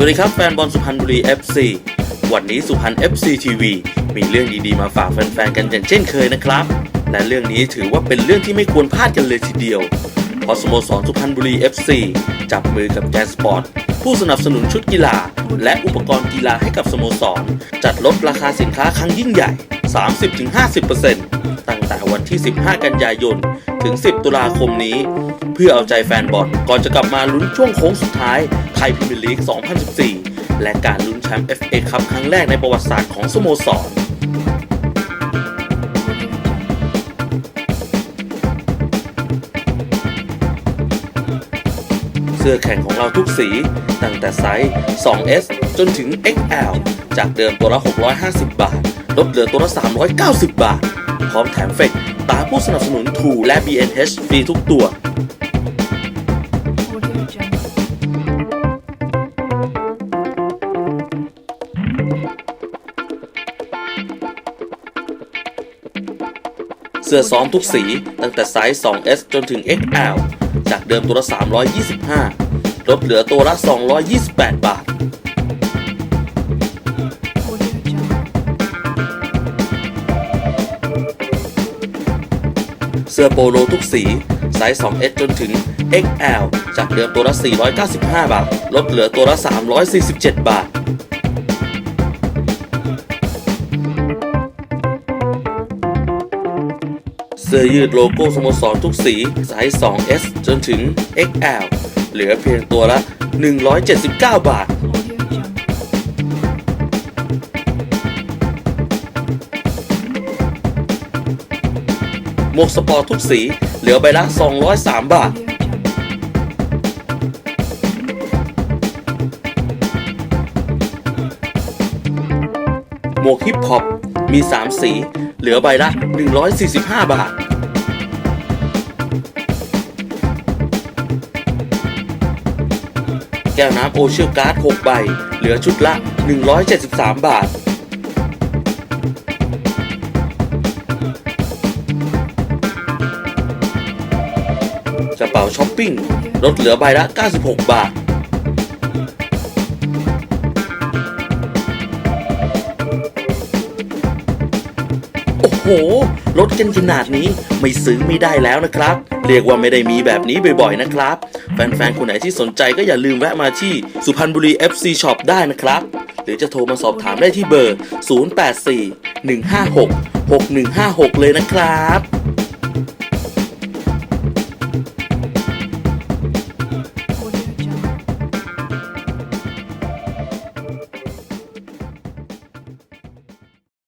สวัสดีครับแฟนบอลสุพรรณบุรี FC วันนี้สุพรรณ FC TV มีเรื่องดีๆมาฝากแฟนๆกันอย่างเช่นเคยนะครับ และเรื่องนี้ถือว่าเป็นเรื่องที่ไม่ควรพลาดกันเลยทีเดียว เพราะสโมสรสุพรรณบุรี FC จับมือกับแกสปอร์ตผู้สนับสนุนชุดกีฬา และอุปกรณ์กีฬาให้กับสโมสร จัดลดราคาสินค้าครั้งยิ่งใหญ่ 30-50%ตั้งแต่วันที่ 15 กันยายน ถึง 10 ตุลาคมนี้ พื่อเอาใจแฟนบอลก่อนจะกลับมาลุ้นช่วงโค้งสุดท้ายไทยพรีเมียร์ลีก 2014 และการลุ้นแชมป์ FA คัพครั้งแรกในประวัติศาสตร์ของสโมสรเสื้อแข่งของเราทุกสี ตั้งแต่ไซส์ 2S จนถึง XL จากเดิมตัวละ 650 บาท ลดเหลือตัวละ 390 บาท พร้อมแถมเฟกตาผู้สนับสนุน True และ BNH ฟรีทุกตัว เสื้อซ้อมทุกสีตั้งแต่ไซส์ 2S จนถึง XL จากเดิมตัวละ 325 ลดเหลือตัวละ 228 บาท เสื้อโปโลทุกสี ไซส์ 2S จนถึง XL จากเดิมตัวละ 495 บาท ลดเหลือตัวละ 347 บาท เสื้อยืดโลโก้สโมสรทุกสีไซส์ 2S จนถึง XL เหลือเพียงตัวละ 179 บาทหมวกสปอร์ตทุกสีเหลือใบละ 203 บาท หมวกฮิปฮอปมี 3 สี เหลือใบละ 145 บาท แก้วน้ำโอเชียลการ์ด 6 ใบ เหลือชุดละ 173 บาท กระเป๋าช้อปปิ้งลดเหลือใบละ 96 บาท ลดกันขนาดนี้ไม่ซื้อไม่ได้แล้วนะครับ เรียกว่าไม่ได้มีแบบนี้บ่อยๆนะครับ แฟนๆ คนไหนที่สนใจก็อย่าลืมแวะมาที่สุพรรณบุรี FC Shop ได้นะครับ หรือจะโทรมาสอบถามได้ที่เบอร์ 084 156 6156 เลยนะครับ